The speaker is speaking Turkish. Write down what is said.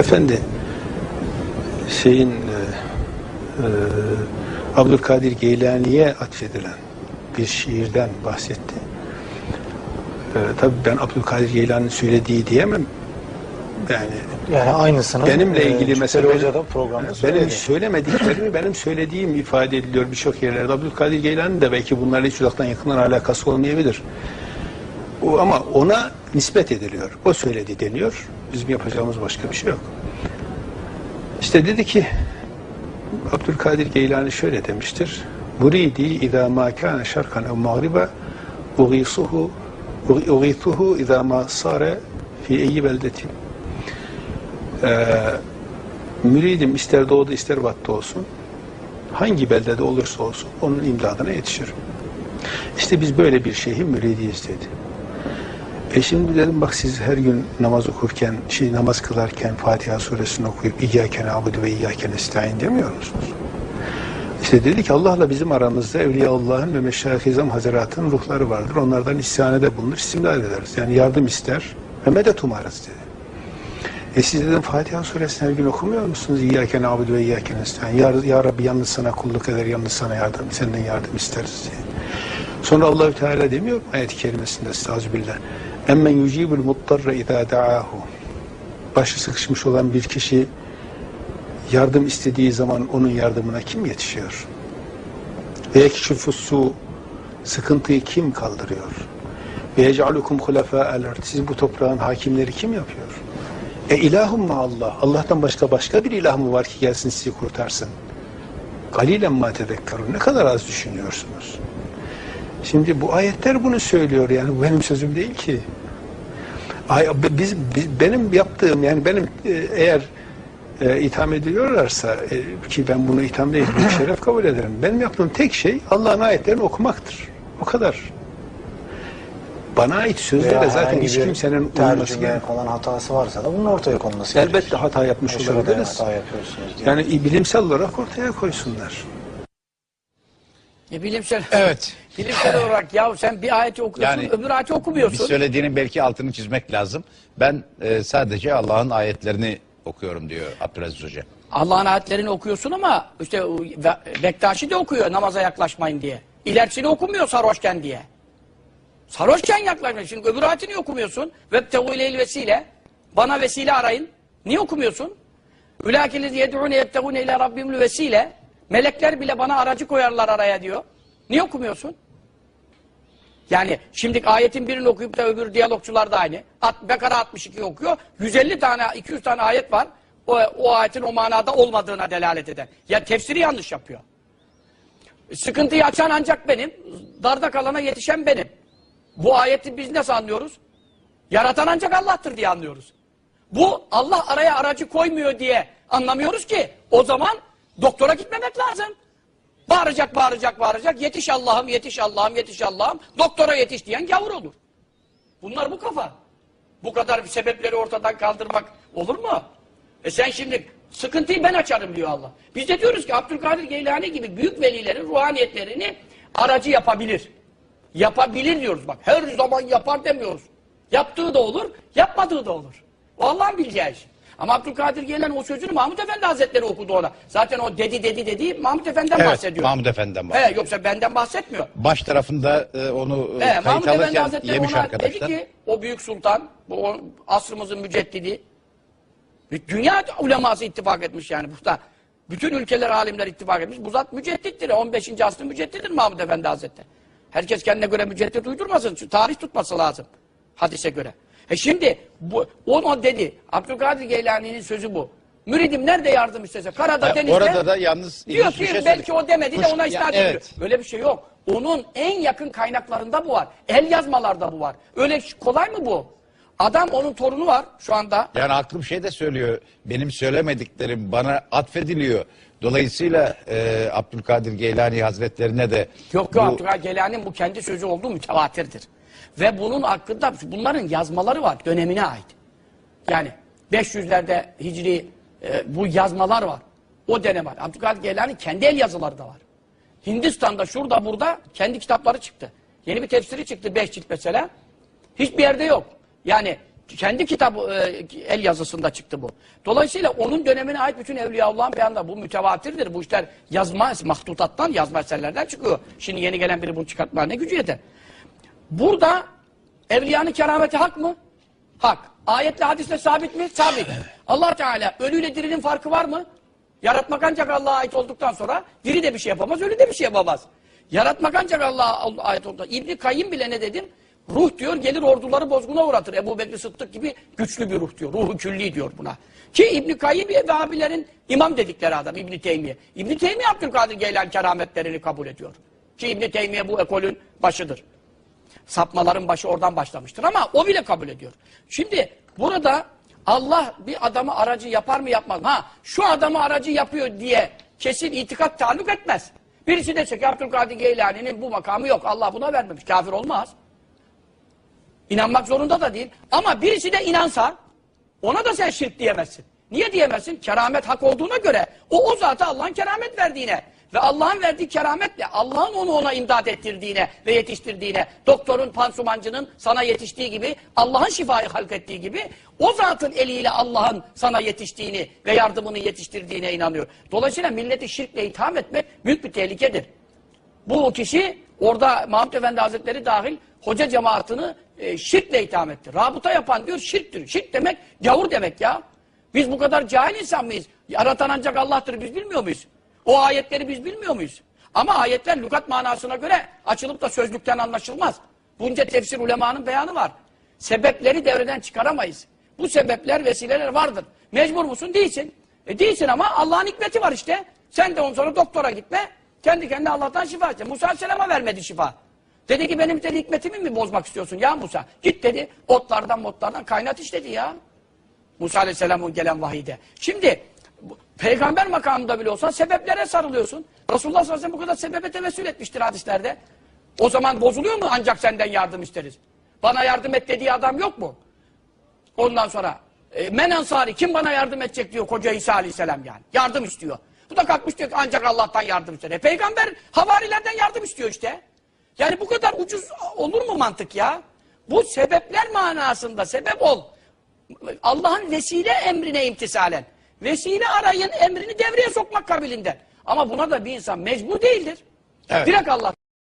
Efendi şeyin e, e, Abdülkadir Geylani'ye atfedilen bir şiirden bahsetti. E, tabii ben Abdülkadir Geylani'nin söylediği diyemem. Yani Yani aynısını benimle e, ilgili Cübbeli mesela benim, programda benim söyledi. söylemediklerimi benim söylediğim ifade ediliyor birçok yerlerde. Abdülkadir Geylani de belki bunlarla hiç uzaktan yakından alakası olmayabilir. O, ama ona nispet ediliyor. O söyledi deniyor. Bizim yapacağımız başka bir şey yok. İşte dedi ki Abdülkadir Geylani şöyle demiştir. Muridi izâ mâ kâne şarkan ev mağribe ugîsuhu izâ mâ sâre fî eyyi beldetin. Ee, müridim ister doğuda ister batıda olsun hangi beldede olursa olsun onun imdadına yetişirim. İşte biz böyle bir şeyhin müridiyiz dedi. E şimdi dedim bak siz her gün namaz okurken, şey namaz kılarken Fatiha suresini okuyup İyyâke na'budu ve İyyâke nestaîn demiyor musunuz? İşte dedi ki Allah'la bizim aramızda Evliya Allah'ın ve Meşayih-i ruhları vardır. Onlardan istihanede bulunur, istimdad ederiz. Yani yardım ister ve medet umarız dedi. E siz dedim Fatiha suresini her gün okumuyor musunuz? İyyâke na'budu ve İyyâke nestaîn. Ya, ya Rabbi yalnız sana kulluk eder, yalnız sana yardım, senden yardım isteriz diye. Sonra Allahü Teala demiyor mu ayet-i kerimesinde estağfirullah. Emmen yucibul muttarra izâ da'ahu. Başı sıkışmış olan bir kişi yardım istediği zaman onun yardımına kim yetişiyor? Ve yekşifu su sıkıntıyı kim kaldırıyor? Ve yec'alukum hulefâ'el. Siz bu toprağın hakimleri kim yapıyor? E ilahum ma Allah. Allah'tan başka başka bir ilah mı var ki gelsin sizi kurtarsın? Galilen ma tezekkerun. Ne kadar az düşünüyorsunuz? Şimdi bu ayetler bunu söylüyor yani benim sözüm değil ki. Ay, biz, biz- benim yaptığım yani benim e, eğer e, itham ediliyorlarsa e, ki ben bunu itham değil büyük şeref kabul ederim. Benim yaptığım tek şey Allah'ın ayetlerini okumaktır. O kadar. Bana ait sözlere Veya zaten hiç bir kimsenin tercüme gerekmiyor. falan hatası varsa da bunun ortaya konması Elbette gerekir. hata yapmış E, olabiliriz. hata yapıyorsunuz diye. Yani bilimsel olarak ortaya koysunlar. E bilimsel. Evet. Bilimsel olarak ya sen bir ayeti okuyorsun, Yani öbür ayeti Bir okumuyorsun. söylediğinin belki altını çizmek lazım. Ben e, sadece Allah'ın ayetlerini okuyorum diyor Abdülaziz Hoca. Allah'ın ayetlerini okuyorsun ama işte Bektaşi de okuyor namaza yaklaşmayın diye. İlerisini okumuyor sarhoşken diye. Sarhoşken yaklaşmayın. Şimdi öbür ayeti niye okumuyorsun? Vebtehu ileyl vesile. Bana vesile arayın. Niye okumuyorsun? Ülâkillezi yed'ûne yebtegûne ile rabbimül vesile. Melekler bile bana aracı koyarlar araya diyor. Niye okumuyorsun? Yani şimdi ayetin birini okuyup da öbür diyalogçular da aynı. At, Bekara 62 okuyor. 150 tane, 200 tane ayet var. O, o ayetin o manada olmadığına delalet eden. Ya tefsiri yanlış yapıyor. Sıkıntıyı açan ancak benim. Darda kalana yetişen benim. Bu ayeti biz nasıl anlıyoruz? Yaratan ancak Allah'tır diye anlıyoruz. Bu Allah araya aracı koymuyor diye anlamıyoruz ki. O zaman doktora gitmemek lazım. Bağıracak, bağıracak, bağıracak. Yetiş Allah'ım, yetiş Allah'ım, yetiş Allah'ım. Doktora yetiş diyen gavur olur. Bunlar bu kafa. Bu kadar sebepleri ortadan kaldırmak olur mu? E sen şimdi sıkıntıyı ben açarım diyor Allah. Biz de diyoruz ki Abdülkadir Geylani gibi büyük velilerin ruhaniyetlerini aracı yapabilir. Yapabilir diyoruz bak. Her zaman yapar demiyoruz. Yaptığı da olur, yapmadığı da olur. O Allah'ın bileceği iş. Ama Abdülkadir Geylani o sözünü Mahmut Efendi Hazretleri okudu ona. Zaten o dedi dedi dedi Mahmut Efendi'den Evet, bahsediyor. Mahmut Efendi'den bahsediyor. He, yoksa benden bahsetmiyor. Baş tarafında e, onu e, kayıt Mahmut Efendi alırken Hazretleri yemiş ona arkadaşlar. dedi ki o büyük sultan, bu o asrımızın müceddidi, dünya uleması ittifak etmiş yani burada. Bütün ülkeler, alimler ittifak etmiş. Bu zat müceddittir. 15. asrın müceddidir Mahmut Efendi Hazretleri. Herkes kendine göre müceddit uydurmasın. Çünkü tarih tutması lazım. Hadise göre. E şimdi bu, onu dedi. Abdülkadir Geylani'nin sözü bu. Müridim nerede yardım istese? Karada, Ha, denizde. orada da yalnız Diyor ilginç ki şey belki o demedi de ona Ya, isnat evet. ediyor. Öyle bir şey yok. Onun en yakın kaynaklarında bu var. El yazmalarda bu var. Öyle kolay mı bu? Adam onun torunu var şu anda. Yani aklım şey de söylüyor. Benim söylemediklerim bana atfediliyor. Dolayısıyla e, Abdülkadir Geylani Hazretlerine de Yok bu- yok Abdülkadir Geylani'nin bu kendi sözü olduğu mütevatirdir. Ve bunun hakkında bunların yazmaları var dönemine ait. Yani 500'lerde Hicri e, bu yazmalar var. O dönem var. Abdülkadir Geylani kendi el yazıları da var. Hindistan'da şurada burada kendi kitapları çıktı. Yeni bir tefsiri çıktı 5 cilt mesela. Hiçbir yerde yok. Yani Kendi kitabı e, el yazısında çıktı bu. Dolayısıyla onun dönemine ait bütün Evliyaullah'ın beyanları bu mütevatirdir. Bu işler yazma, mahtutattan yazma eserlerden çıkıyor. Şimdi yeni gelen biri bunu çıkartmaya ne gücü yeter. Burada evliyanın kerameti hak mı? Hak. Ayetle hadisle sabit mi? Sabit. Allah Teala ölüyle dirinin farkı var mı? Yaratmak ancak Allah'a ait olduktan sonra diri de bir şey yapamaz, ölü de bir şey yapamaz. Yaratmak ancak Allah'a ait olduktan İbni Kayyım bile ne dedim? Ruh diyor gelir orduları bozguna uğratır. Ebu Bekir Sıddık gibi güçlü bir ruh diyor. Ruhu külli diyor buna. Ki İbni Kayyım ve abilerin imam dedikleri adam İbni Teymiye. İbni Teymiye Abdülkadir Geylan kerametlerini kabul ediyor. Ki İbni Teymiye bu ekolün başıdır sapmaların başı oradan başlamıştır ama o bile kabul ediyor. Şimdi burada Allah bir adamı aracı yapar mı yapmaz mı? Ha şu adamı aracı yapıyor diye kesin itikat taluk etmez. Birisi dese ki Abdülkadir Geylani'nin bu makamı yok. Allah buna vermemiş. Kafir olmaz. İnanmak zorunda da değil. Ama birisi de inansa ona da sen şirk diyemezsin. Niye diyemezsin? Keramet hak olduğuna göre o o zata Allah'ın keramet verdiğine ve Allah'ın verdiği kerametle Allah'ın onu ona imdad ettirdiğine ve yetiştirdiğine doktorun, pansumancının sana yetiştiği gibi Allah'ın şifayı halk ettiği gibi o zatın eliyle Allah'ın sana yetiştiğini ve yardımını yetiştirdiğine inanıyor. Dolayısıyla milleti şirkle itham etmek büyük bir tehlikedir. Bu kişi orada Mahmud Efendi Hazretleri dahil hoca cemaatini e, şirkle itham etti. Rabıta yapan diyor şirktir. Şirk demek gavur demek ya. Biz bu kadar cahil insan mıyız? Yaratan ancak Allah'tır biz bilmiyor muyuz? O ayetleri biz bilmiyor muyuz? Ama ayetler lügat manasına göre açılıp da sözlükten anlaşılmaz. Bunca tefsir ulemanın beyanı var. Sebepleri devreden çıkaramayız. Bu sebepler, vesileler vardır. Mecbur musun? Değilsin. E değilsin ama Allah'ın hikmeti var işte. Sen de ondan sonra doktora gitme. Kendi kendine Allah'tan şifa iste. Musa Aleyhisselam'a vermedi şifa. Dedi ki benim dedi hikmetimi mi bozmak istiyorsun ya Musa? Git dedi otlardan motlardan kaynat iş dedi ya. Musa Aleyhisselam'ın gelen vahide. Şimdi peygamber makamında bile olsan sebeplere sarılıyorsun. Resulullah sallallahu aleyhi ve sellem bu kadar sebebe tevessül etmiştir hadislerde. O zaman bozuluyor mu ancak senden yardım isteriz? Bana yardım et dediği adam yok mu? Ondan sonra e, men ansari kim bana yardım edecek diyor koca İsa aleyhisselam yani. Yardım istiyor. Bu da kalkmış diyor ki ancak Allah'tan yardım ister. E, peygamber havarilerden yardım istiyor işte. Yani bu kadar ucuz olur mu mantık ya? Bu sebepler manasında sebep ol. Allah'ın vesile emrine imtisalen. Vesile arayın emrini devreye sokmak kabilinden. Ama buna da bir insan mecbur değildir. Evet. Direkt Allah